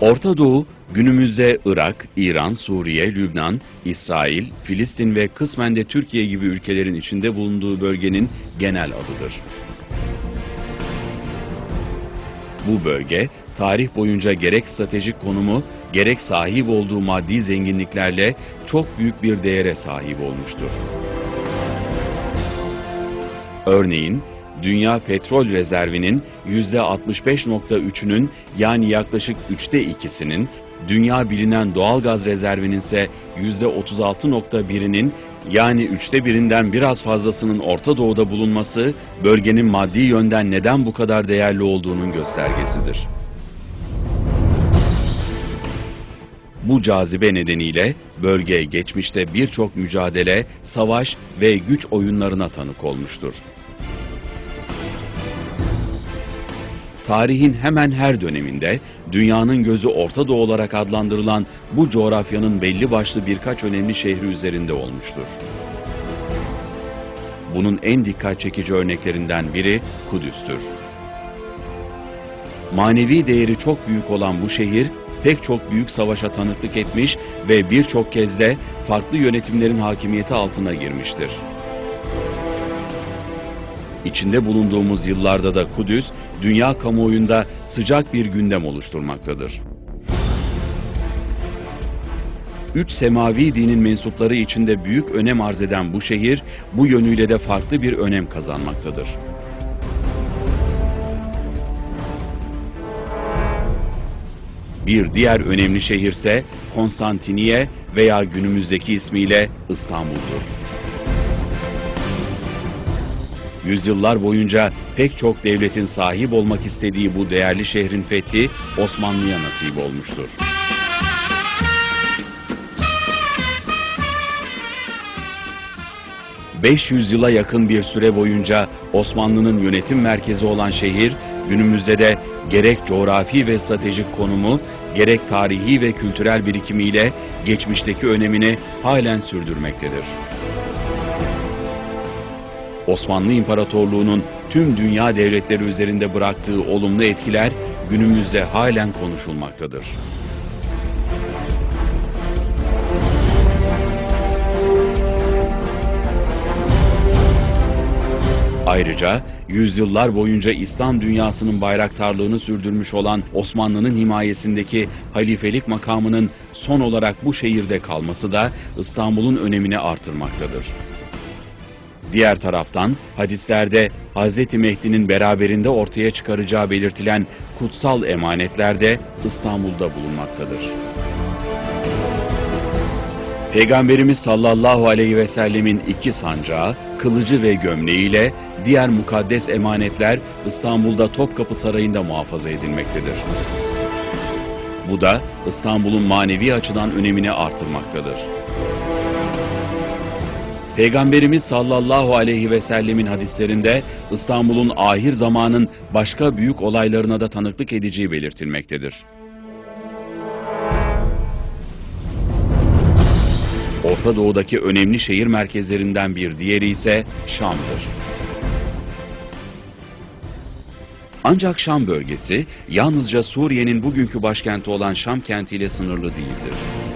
Orta Doğu, günümüzde Irak, İran, Suriye, Lübnan, İsrail, Filistin ve kısmen de Türkiye gibi ülkelerin içinde bulunduğu bölgenin genel adıdır. Bu bölge, tarih boyunca gerek stratejik konumu, gerek sahip olduğu maddi zenginliklerle çok büyük bir değere sahip olmuştur. Örneğin, dünya petrol rezervinin %65.3'ünün yani yaklaşık üçte ikisinin, dünya bilinen doğal gaz rezervinin ise %36.1'inin yani üçte birinden biraz fazlasının Orta Doğu'da bulunması, bölgenin maddi yönden neden bu kadar değerli olduğunun göstergesidir. Bu cazibe nedeniyle bölge geçmişte birçok mücadele, savaş ve güç oyunlarına tanık olmuştur. Tarihin hemen her döneminde dünyanın gözü Orta Doğu olarak adlandırılan bu coğrafyanın belli başlı birkaç önemli şehri üzerinde olmuştur. Bunun en dikkat çekici örneklerinden biri Kudüs'tür. Manevi değeri çok büyük olan bu şehir pek çok büyük savaşa tanıklık etmiş ve birçok kez de farklı yönetimlerin hakimiyeti altına girmiştir. İçinde bulunduğumuz yıllarda da Kudüs, dünya kamuoyunda sıcak bir gündem oluşturmaktadır. Üç semavi dinin mensupları içinde büyük önem arz eden bu şehir, bu yönüyle de farklı bir önem kazanmaktadır. Bir diğer önemli şehirse Konstantiniye veya günümüzdeki ismiyle İstanbul'dur. Yüzyıllar boyunca pek çok devletin sahip olmak istediği bu değerli şehrin fethi Osmanlı'ya nasip olmuştur. ...500 yıla yakın bir süre boyunca Osmanlı'nın yönetim merkezi olan şehir... ...günümüzde de gerek coğrafi ve stratejik konumu... ...gerek tarihi ve kültürel birikimiyle... ...geçmişteki önemini halen sürdürmektedir. Osmanlı İmparatorluğu'nun tüm dünya devletleri üzerinde bıraktığı olumlu etkiler günümüzde halen konuşulmaktadır. Ayrıca yüzyıllar boyunca İslam dünyasının bayraktarlığını sürdürmüş olan Osmanlı'nın himayesindeki halifelik makamının son olarak bu şehirde kalması da İstanbul'un önemini artırmaktadır. Diğer taraftan hadislerde Hz. Mehdi'nin beraberinde ortaya çıkaracağı belirtilen kutsal emanetler de İstanbul'da bulunmaktadır. Peygamberimiz sallallahu aleyhi ve sellemin iki sancağı, kılıcı ve gömleğiyle diğer mukaddes emanetler İstanbul'da Topkapı Sarayı'nda muhafaza edilmektedir. Bu da İstanbul'un manevi açıdan önemini artırmaktadır. Peygamberimiz sallallahu aleyhi ve sellemin hadislerinde İstanbul'un ahir zamanın başka büyük olaylarına da tanıklık edeceği belirtilmektedir. Orta Doğu'daki önemli şehir merkezlerinden bir diğeri ise Şam'dır. Ancak Şam bölgesi yalnızca Suriye'nin bugünkü başkenti olan Şam kentiyle sınırlı değildir.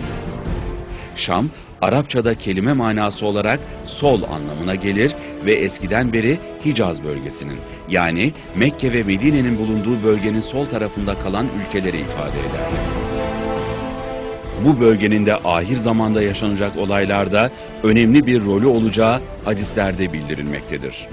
Şam, Arapçada kelime manası olarak sol anlamına gelir ve eskiden beri Hicaz bölgesinin yani Mekke ve Medine'nin bulunduğu bölgenin sol tarafında kalan ülkeleri ifade eder. Bu bölgenin de ahir zamanda yaşanacak olaylarda önemli bir rolü olacağı hadislerde bildirilmektedir.